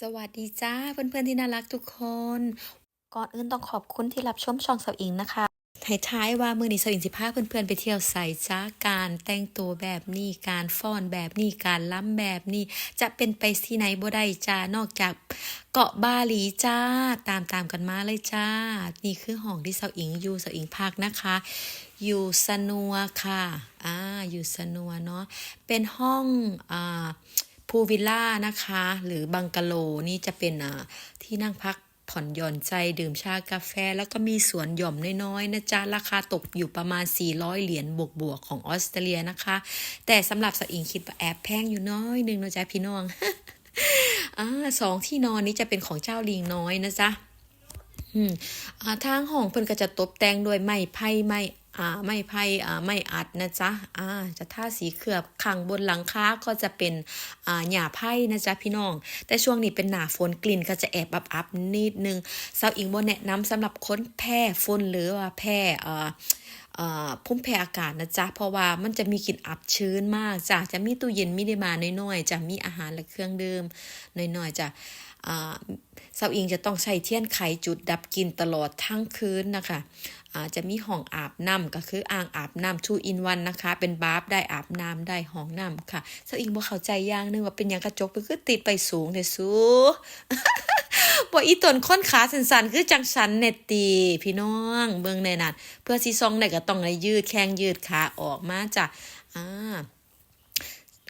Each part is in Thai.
สวัสดีจ้าเพื่อนๆที่น่ารักทุกคน ก่อนอื่นต้องขอบคุณที่รับชมช่องสาวอิงนะคะให้ท้ายว่ามือนี้สาวอิงสิพาเพื่อนๆไปเที่ยวใส่จ้าการแต่งตัวแบบนี้การฟ้อนแบบนี้การล้ำแบบนี้จะเป็นไปที่ไหนบ่ได้จ้านอกจากเกาะบาหลีจ้าตามตามๆกันมาเลยจ้า นี่คือห้องที่สาวอิงอยู่สาวอิงพักนะคะ อยู่สนัวค่ะอ่าอยู่สนัวเนาะเป็นห้องอ่า พูลวิลล่านะคะ หรือบังกะโลนี่จะเป็นที่นั่งพักผ่อนหย่อนใจดื่มชากาแฟ แล้วก็มีสวนหย่อมน้อยๆนะจ๊ะ ราคาตกอยู่ประมาณ 400 เหรียญบวกๆ ของออสเตรเลียนะคะ แต่สำหรับสอิงคิดว่าแอบแพงอยู่น้อยหนึงนะจ๊ะพี่น้องอ่าสองที่นอนนี้จะเป็นของเจ้าลิงน้อยนะจ๊ะอืมอ่าทางห้องเพิ่นก็จะตกแต่งด้วยไม้ไผ่ไม้ อ่าไม้ไผ่อ่าไม้อัดนะจ๊ะอ่าจะทาสีเคลือบข้างบนหลังคาก็จะเป็นอ่าหญ้าไผ่นะจ๊ะพี่น้อง แต่ช่วงนี้เป็นหนาฝนกลิ่นก็จะแอบอับๆนิดนึงเสาอิงบ่แนะนำสำหรับคนแพ้ฝนหรือว่าแพ้เอ่อเอ่อพุ่มแพ้อากาศนะจ๊ะ เพราะว่ามันจะมีกลิ่นอับชื้นมากจ้ะจะมีตู้เย็นมินิมาน้อยๆจะมีอาหารและเครื่องดื่มน้อยๆจ้ะ สาวอิงจะต้องใช้เทียนไขจุดดับกลิ่นตลอดทั้งคืนนะคะอาจะมีห้องอาบน้ำก็คืออ่างอาบน้ำ two in one นะคะ เป็นบาฟได้อาบน้ำได้ห้องน้ำค่ะสาวอิงบ่เข้าใจอย่างหนึงว่าเป็นยังกระจกไปคือติดไปสูงแต่ยสูบ่อีตนค้นขาสันๆคือจังสันเน็ตตีพี่น้องเบิ่งในนั้นเพื่อสิซองได้ก็ต้องได้ยืดแข้งยืดขาออกมาจ้ะอ่า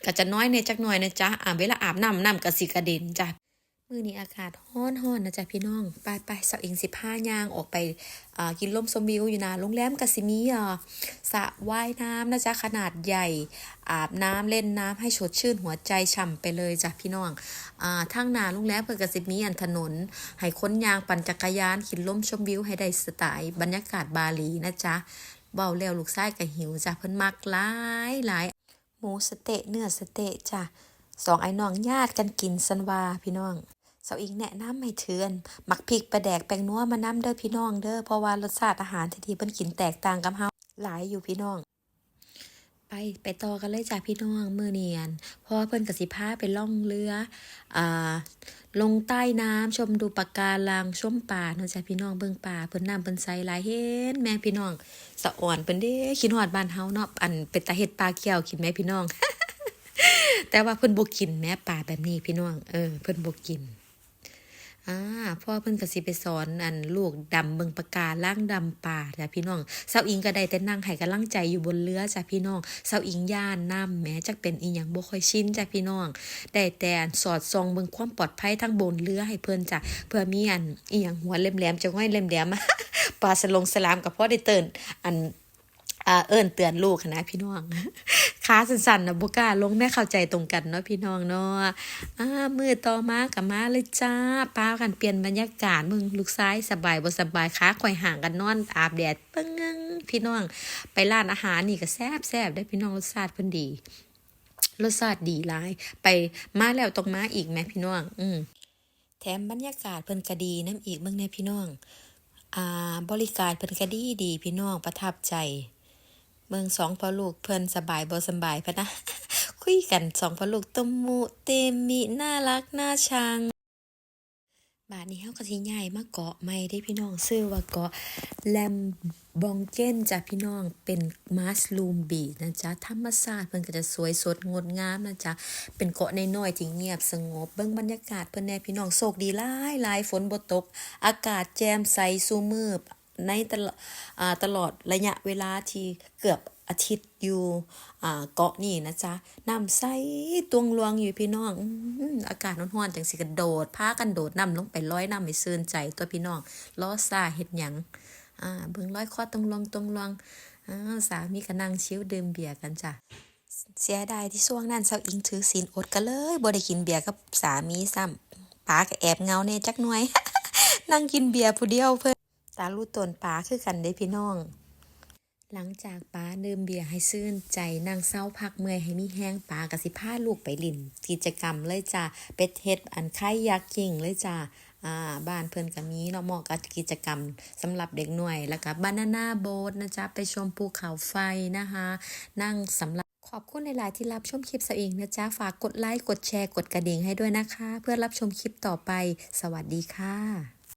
ก็จะน้อยในจักหน่อยนะจ๊ะอ่าเวลาอาบน้ำน้ำก็สิกระเด็นจ้ะ มือนี้อากาศร้อนๆนะจ๊ะพี่น้อง ไปไปสักเอง15ย่างออกไปกินลมชมวิวอยู่นะโรงแรมก็สิมีอ่าสระว่ายน้ำนะจ๊ะขนาดใหญ่ อาบน้ำเล่นน้ำให้สดชื่นหัวใจฉ่ำไปเลยจ้ะพี่น้องอ่าทางน้าโรงแรมเพิ่นก็สิมีอันถนน ให้ค้นยางปั่นจักรยานขี่ลมชมวิวให้ได้สไตล์บรรยากาศบาหลีนะจ๊ะเว้าแล้วลูกชายก็หิวจ้ะเพิ่นมักหลายหลายหมูสเต๊ะเนื้อสเต๊ะจ้ะสองไอ้น้องญาติกันกินสันวาพี่น้อง เสาอิงแนะนำให้เทือนหมักพริกปลาแดกแป้งนัวมานำเด้อพี่น้องเด้อเพราะว่ารสชาติอาหารที่ที่เพิ่นกินแตกต่างกับเฮาหลายอยู่พี่น้อง ไปไปต่อกันเลยจ้ะพี่น้องมือเนียน เพราะว่าเพิ่นกสิพาไปล่องเรืออ่าลงใต้น้ำชมดูปะการังชมป่าเนาะจ้ะพี่น้องเบิ่งป่าเพิ่นน้ำเพิ่นใสหลายเห็นแม่พี่น้องสะอ่อนเพิ่นเด้คิดฮอดบ้านเฮาเนาะอันเป็นตาเฮ็ดปลาเกี่ยวกินแม่พี่น้อง แต่ว่าเพิ่นบ่กินแม่ป่าแบบนี้พี่น้องเออเพิ่นบ่กิน อ่าพ่อเพิ่นก็สิไปสอนอันลูกดำเบิงปากกาล่างดำป่าจ้ะพี่น้องเซาอิงก็ได้แต่นั่งให้กำลังใจอยู่บนเรือจ้ะพี่น้องเซาอิงย่านน้ำแม้จักเป็นอีหยังบ่ค่อยชินจ้ะพี่น้องได้แต่สอดส่องเบิงความปลอดภัยทั้งบนเรือให้เพิ่นจ้ะเพื่อมีอันอีหยังหัวแหลมๆจะง่อยแหลมๆปลาสลงสลามก็พอได้เตือนอัน เอิ้นเตือนลูกนะพี่น้องขาสั่นๆนะบ่กล้าลงแม่เข้าใจตรงกันเนาะพี่น้องเนาะอ่ามือต่อมากับมาเลยจ้าป้ากันเปลี่ยนบรรยากาศมึงลูกซ้ายสบายบ่สบายขาข่อยห่างกันนอนอาบแดดปึ้งพี่น้อง ไปร้านอาหารนี่ก็แซ่บแซ่บได้พี่น้องรสชาติเพิ่นดีรสชาติดีหลาย ไปมาแล้วต้องมาอีกแม่พี่น้อง อืมแถมบรรยากาศเพิ่นก็ดีน้ำอีกเบิ่งแน่พี่น้อง อ่า บริการเพิ่นก็ดีดีพี่น้องประทับใจ เมืองสองพ่อลูกเพิ่นสบายบ่สบายพะนะ คุยกันสองพ่อลูกตมุเตมิน่ารักน่าชังบาดนี้เฮาก็สิย้ายมาเกาะใหม่เด้พี่น้องชื่อว่าเกาะแลมบองเกนจ้ะพี่น้องเป็นมัสลูมบีนะจ๊ะธรรมชาติเพิ่นก็จะสวยสดงดงามนะจ๊ะเป็นเกาะน้อยๆที่เงียบสงบเบิ่งบรรยากาศเพิ่นแน่พี่น้องโชคดีหลายหลายฝนบ่ตก อากาศแจ่มใสซุมือ ในตลอดอ่าตลอดระยะเวลาที่เกือบอาทิตย์อยู่เกาะนี่นะจ๊ะน้ำใสตวงลวงอยู่พี่น้องอากาศร้อนๆจังสิกระโดดพากันโดดน้ำลงไปลอยน้ำให้ซื่นใจตัวพี่น้องล้อซาเฮ็ดหยังเบิ่งร้อยคอตรงลวงตรงลวงสามีก็นั่งชิวดื่มเบียร์กันจ้ะเสียดายที่ช่วงนั้นเซาอิงถือศีลอดก็เลยบ่ได้กินเบียร์กับสามีซ้ำปาก็แอบเงาแน่จักหน่อยนั่งกินเบียร์ผู้เดียวเพิ่น ตาลูตนป๋าคือกันเด้พี่น้อง หลังจากป๋าดื่มเบียร์ให้ซื่นใจนั่งเศร้าพักเมื่อยให้มีแห้งป๋าก็สิพาลูกไปลินกิจกรรมเลยจ้ะไปเฮ็ดอันไข่ยักษ์กิ่งเลยจ้ะอ่าบ้านเพิ่อนก็มีเนาะเหมาะกับกิจกรรมสำหรับเด็กหน่วยแล้วก็บานาน่าโบ๊ทนะจ๊ะไปชมภูเขาไฟนะคะ นั่งสำหรับขอบคุณในหลายๆที่รับชมคลิปสาวอิงนะจ๊ะฝากกดไลค์กดแชร์กดกระดิ่งให้ด้วยนะคะ เพื่อรับชมคลิปต่อไป สวัสดีค่ะ